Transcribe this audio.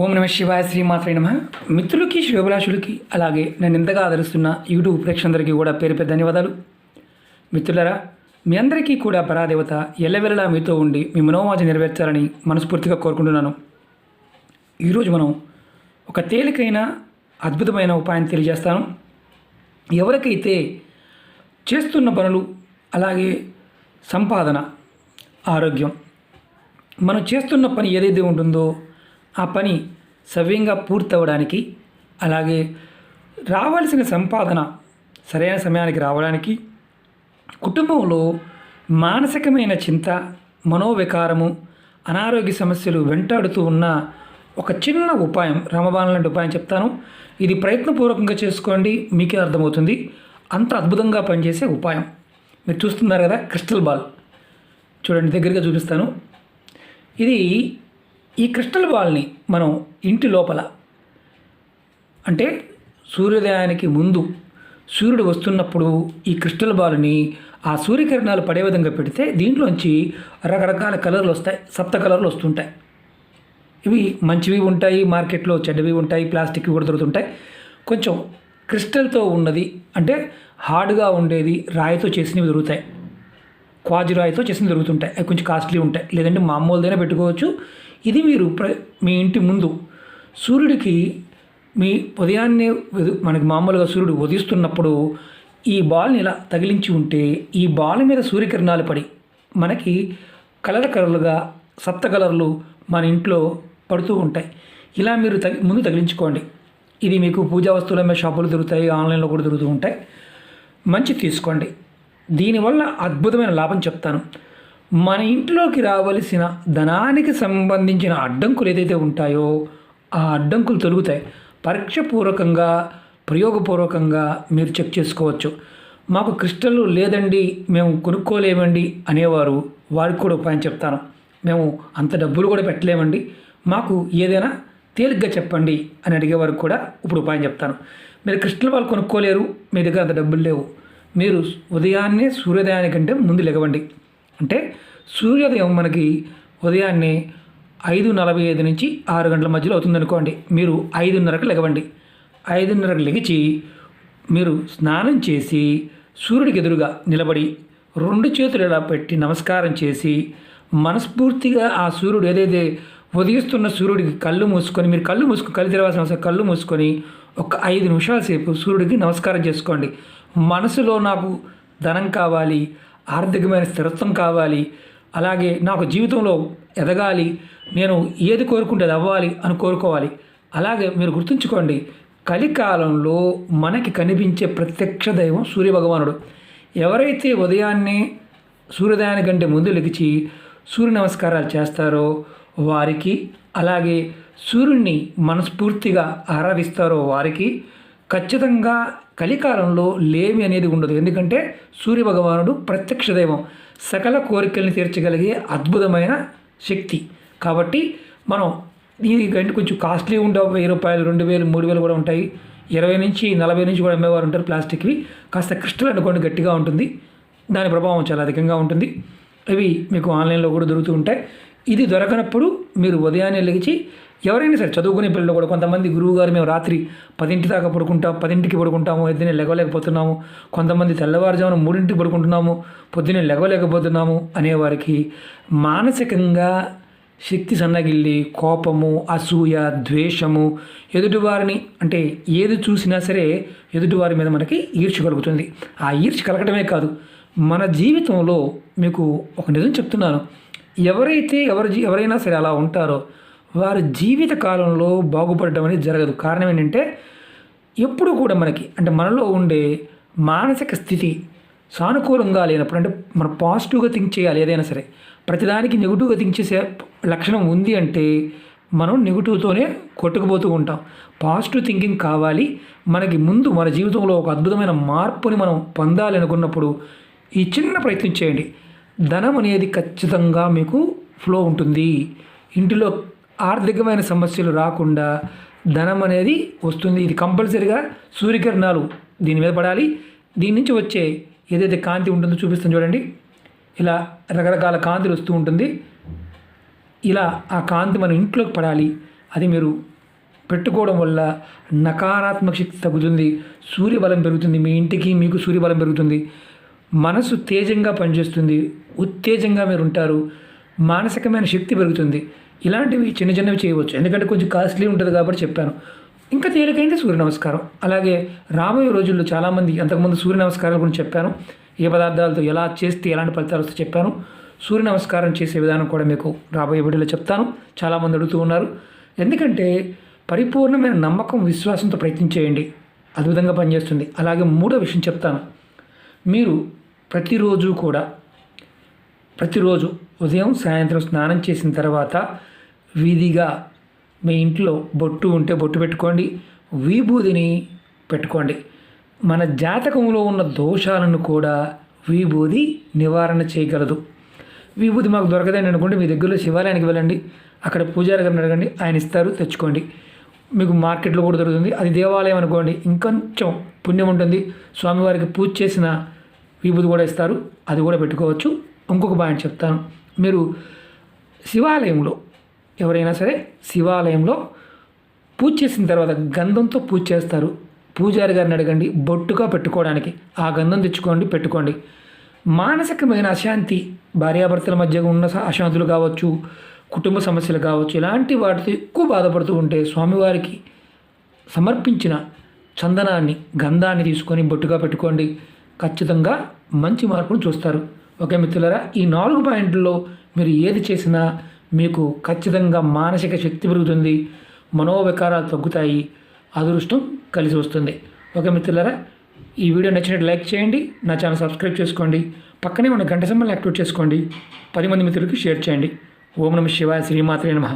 ఓం నమ శివాయ శ్రీమాత్రే నమ. మిత్రులకి శివభిలాషులకి అలాగే నన్ను ఇంతగా ఆదరిస్తున్న యూట్యూబ్ ప్రేక్షకులందరికీ కూడా పేరు పేరు ధన్యవాదాలు. మిత్రులరా మీ అందరికీ కూడా పరాదేవత ఎల్లవెల్లలా మీతో ఉండి మీ మనోవాజ నెరవేర్చాలని మనస్ఫూర్తిగా కోరుకుంటున్నాను. ఈరోజు మనం ఒక తేలికైన అద్భుతమైన ఉపాయం తెలియజేస్తాను. ఎవరికైతే చేస్తున్న పనులు అలాగే సంపాదన ఆరోగ్యం మనం చేస్తున్న పని ఏదైతే ఉంటుందో ఆ పని సవ్యంగా పూర్తవడానికి అలాగే రావాల్సిన సంపాదన సరైన సమయానికి రావడానికి కుటుంబంలో మానసికమైన చింత మనోవికారము అనారోగ్య సమస్యలు వెంటాడుతూ ఉన్న ఒక చిన్న ఉపాయం రమబాణ లాంటి ఉపాయం చెప్తాను. ఇది ప్రయత్నపూర్వకంగా చేసుకోండి మీకే అర్థమవుతుంది. అంత అద్భుతంగా పనిచేసే ఉపాయం. మీరు చూస్తున్నారు కదా క్రిస్టల్ బాల్. చూడండి దగ్గరగా చూపిస్తాను. ఇది ఈ క్రిస్టల్ బాల్ని మనం ఇంటి లోపల అంటే సూర్యోదయానికి ముందు సూర్యుడు వస్తున్నప్పుడు ఈ క్రిస్టల్ బాల్ని ఆ సూర్యకిరణాలు పడే విధంగా పెడితే దీంట్లోంచి రకరకాల కలర్లు వస్తాయి సప్త కలర్లు వస్తుంటాయి. ఇవి మంచివి ఉంటాయి మార్కెట్లో చెడ్డవి ఉంటాయి ప్లాస్టిక్ కూడా దొరుకుతుంటాయి. కొంచెం క్రిస్టల్తో ఉన్నది అంటే హార్డ్గా ఉండేది రాయితో చేసినవి దొరుకుతాయి. క్వాజు రాయితో చేసినవి దొరుకుతుంటాయి అవి కొంచెం కాస్ట్లీ ఉంటాయి. లేదంటే మామూలుదైనా పెట్టుకోవచ్చు. ఇది మీరు ప్ర మీ ఇంటి ముందు సూర్యుడికి మీ ఉదయాన్నే మనకి మామూలుగా సూర్యుడు ఉదయిస్తున్నప్పుడు ఈ బాల్ని ఇలా తగిలించి ఉంటే ఈ బాల్ మీద సూర్యకిరణాలు పడి మనకి కలర్ కలర్లుగా సప్త కలర్లు మన ఇంట్లో పడుతూ ఉంటాయి. ఇలా మీరు తగి ముందు తగిలించుకోండి. ఇది మీకు పూజా వస్తువుల మీద షాపులు దొరుకుతాయి ఆన్లైన్లో కూడా దొరుకుతూ ఉంటాయి. మంచి తీసుకోండి. దీనివల్ల అద్భుతమైన లాభం చెప్తాను. మన ఇంట్లోకి రావలసిన ధనానికి సంబంధించిన అడ్డంకులు ఏదైతే ఉంటాయో ఆ అడ్డంకులు తొలుగుతాయి. పరీక్షపూర్వకంగా ప్రయోగపూర్వకంగా మీరు చెక్ చేసుకోవచ్చు. మాకు క్రిస్టల్ లేదండి మేము కొనుక్కోలేమండి అనేవారు వారికి కూడా ఉపాయం చెప్తాను. మేము అంత డబ్బులు కూడా పెట్టలేమండి. మాకు ఏదైనా తేలిగ్గా చెప్పండి అని అడిగేవారు కూడా ఇప్పుడు ఉపాయం చెప్తాను. మీరు క్రిస్టల్ వాళ్ళు కొనుక్కోలేరు మీ దగ్గర అంత డబ్బులు లేవు. మీరు ఉదయాన్నే సూర్యోదయానికంటే ముందు లెగవండి అంటే సూర్యోదయం మనకి ఉదయాన్నే ఐదు నలభై ఐదు నుంచి ఆరు గంటల మధ్యలో అవుతుందనుకోండి మీరు ఐదున్నరకు లెగవండి ఐదున్నరకు లెగిచి మీరు స్నానం చేసి సూర్యుడికి ఎదురుగా నిలబడి రెండు చేతులు ఇలా పెట్టి నమస్కారం చేసి మనస్ఫూర్తిగా ఆ సూర్యుడు ఏదైతే ఉదయిస్తున్న సూర్యుడికి కళ్ళు మూసుకొని మీరు కళ్ళు మూసుకొని కళ్ళు తెరవాల్సిన అవసరం కళ్ళు మూసుకొని ఒక ఐదు నిమిషాల సేపు సూర్యుడికి నమస్కారం చేసుకోండి. మనసులో నాకు ధనం కావాలి ఆర్థికమైన స్థిరత్వం కావాలి. అలాగే నాకు జీవితంలో ఎదగాలి. నేను ఏది కోరుకుంటే అది అవ్వాలి అని కోరుకోవాలి. అలాగే మీరు గుర్తుంచుకోండి కలికాలంలో మనకి కనిపించే ప్రత్యక్ష దైవం సూర్యభగవానుడు. ఎవరైతే ఉదయాన్నే సూర్యోదయానికంటే ముందు లెగిచి సూర్య నమస్కారాలు చేస్తారో వారికి అలాగే సూర్యుడిని మనస్ఫూర్తిగా ఆరాధిస్తారో వారికి ఖచ్చితంగా కలికాలంలో లేమి అనేది ఉండదు. ఎందుకంటే సూర్యభగవానుడు ప్రత్యక్ష దైవం. సకల కోరికల్ని తీర్చగలిగే అద్భుతమైన శక్తి. కాబట్టి మనం ఈ గంట కొంచెం కాస్ట్లీ ఉండవు వెయ్యి రూపాయలు రెండు వేలు మూడు వేలు కూడా ఉంటాయి. ఇరవై నుంచి నలభై నుంచి కూడా అమ్మేవారు ఉంటారు ప్లాస్టిక్వి. కాస్త క్రిస్టల్ అనుకోండి గట్టిగా ఉంటుంది. దాని ప్రభావం చాలా అధికంగా ఉంటుంది. ఇవి మీకు ఆన్లైన్లో కూడా దొరుకుతూ ఉంటాయి. ఇది దొరకనప్పుడు మీరు ఉదయాన్నే లేచి ఎవరైనా సరే చదువుకునే పిల్లలు కూడా కొంతమంది గురువు గారు మేము రాత్రి పదింటి దాకా పడుకుంటాం పదింటికి పడుకుంటాము ఎద్దునే లెగవలేకపోతున్నాము కొంతమంది తెల్లవారుజామున మూడింటికి పడుకుంటున్నాము పొద్దున్నే లెగవలేకపోతున్నాము అనేవారికి మానసికంగా శక్తి సన్నగిల్లి కోపము అసూయ ద్వేషము ఎదుటివారిని అంటే ఏది చూసినా సరే ఎదుటివారి మీద మనకి ఈర్ష కలుగుతుంది. ఆ ఈర్ష కలగటమే కాదు మన జీవితంలో మీకు ఒక నిజం చెప్తున్నాను. ఎవరైతే ఎవరి ఎవరైనా సరే అలా ఉంటారో వారి జీవిత కాలంలో బాగుపడటం అనేది జరగదు. కారణం ఏంటంటే ఎప్పుడు కూడా మనకి అంటే మనలో ఉండే మానసిక స్థితి సానుకూలంగా లేనప్పుడు అంటే మనం పాజిటివ్గా థింక్ చేయాలి ఏదైనా సరే. ప్రతిదానికి నెగిటివ్గా థింక్ చేసే లక్షణం ఉంది అంటే మనం నెగిటివ్తోనే కొట్టుకుపోతూ ఉంటాం. పాజిటివ్ థింకింగ్ కావాలి. మనకి ముందు మన జీవితంలో ఒక అద్భుతమైన మార్పుని మనం పొందాలి అనుకున్నప్పుడు ఈ చిన్న ప్రయత్నం చేయండి. ధనం అనేది ఖచ్చితంగా మీకు ఫ్లో ఉంటుంది. ఇంటిలో ఆర్థికమైన సమస్యలు రాకుండా ధనం అనేది వస్తుంది. ఇది కంపల్సరీగా సూర్యకిరణాలు దీని మీద పడాలి. దీని నుంచి వచ్చే ఏదైతే కాంతి ఉంటుందో చూపిస్తాను చూడండి. ఇలా రకరకాల కాంతులు వస్తూ ఉంటుంది. ఇలా ఆ కాంతి మన ఇంట్లోకి పడాలి. అది మీరు పెట్టుకోవడం వల్ల నకారాత్మక శక్తి తగ్గుతుంది. సూర్యబలం పెరుగుతుంది. మీ ఇంటికి మీకు సూర్యబలం పెరుగుతుంది. మనసు తేజంగా పనిచేస్తుంది. ఉత్తేజంగా మీరు ఉంటారు. మానసికమైన శక్తి పెరుగుతుంది. ఇలాంటివి చిన్న చిన్నవి చేయవచ్చు. ఎందుకంటే కొంచెం కాస్ట్లీ ఉంటుంది కాబట్టి చెప్పాను. ఇంకా తేలికైతే సూర్య నమస్కారం. అలాగే రాబోయే రోజుల్లో చాలామంది అంతకుముందు సూర్య నమస్కారాల గురించి చెప్పాను. ఏ పదార్థాలతో ఎలా చేస్తే ఎలాంటి ఫలితాలు వస్తే చెప్పాను. సూర్య నమస్కారం చేసే విధానం కూడా మీకు రాబోయే వీడియోలో చెప్తాను. చాలామంది అడుగుతూ ఉన్నారు. ఎందుకంటే పరిపూర్ణమైన నమ్మకం విశ్వాసంతో ప్రయత్నించేయండి అద్భుతంగా పనిచేస్తుంది. అలాగే మూడో విషయం చెప్తాను. మీరు ప్రతిరోజు కూడా ప్రతిరోజు ఉదయం సాయంత్రం స్నానం చేసిన తర్వాత వీధిగా మీ ఇంట్లో బొట్టు ఉంటే బొట్టు పెట్టుకోండి విభూదిని పెట్టుకోండి. మన జాతకంలో ఉన్న దోషాలను కూడా విభూది నివారణ చేయగలదు. విభూది మాకు దొరకదని అనుకుంటే మీ దగ్గరలో శివాలయానికి వెళ్ళండి అక్కడ పూజారి గారిని అడగండి ఆయన ఇస్తారు తెచ్చుకోండి. మీకు మార్కెట్లో కూడా దొరుకుతుంది. అది దేవాలయం అనుకోండి ఇంకొంచెం పుణ్యం ఉంటుంది. స్వామివారికి పూజ చేసిన విభూతి కూడా ఇస్తారు అది కూడా పెట్టుకోవచ్చు. ఇంకొక పాయింట్ చెప్తాను. మీరు శివాలయంలో ఎవరైనా సరే శివాలయంలో పూజ చేసిన తర్వాత గంధంతో పూజ చేస్తారు. పూజారి గారిని అడగండి బొట్టుగా పెట్టుకోవడానికి. ఆ గంధం తెచ్చుకోండి పెట్టుకోండి. మానసికమైన అశాంతి భార్యాభర్తల మధ్య ఉన్న అశాంతులు కావచ్చు కుటుంబ సమస్యలు కావచ్చు ఇలాంటి వాటితో ఎక్కువ బాధపడుతూ ఉంటే స్వామివారికి సమర్పించిన చందనాన్ని గంధాన్ని తీసుకొని బొట్టుగా పెట్టుకోండి. ఖచ్చితంగా మంచి మార్పును చూస్తారు. ఓకే మిత్రులరా ఈ నాలుగు పాయింట్లలో మీరు ఏది చేసినా మీకు ఖచ్చితంగా మానసిక శక్తి పెరుగుతుంది మనోవికారాలు తగ్గుతాయి అదృష్టం కలిసి వస్తుంది. ఓకే మిత్రులారా ఈ వీడియో నచ్చినట్టు లైక్ చేయండి నా ఛానల్ సబ్స్క్రైబ్ చేసుకోండి పక్కనే ఉన్న గంట సంబంధం యాక్టివేట్ చేసుకోండి పది మంది మిత్రులకి షేర్ చేయండి. ఓం నమ శివాయ శ్రీమాత్రే నమః.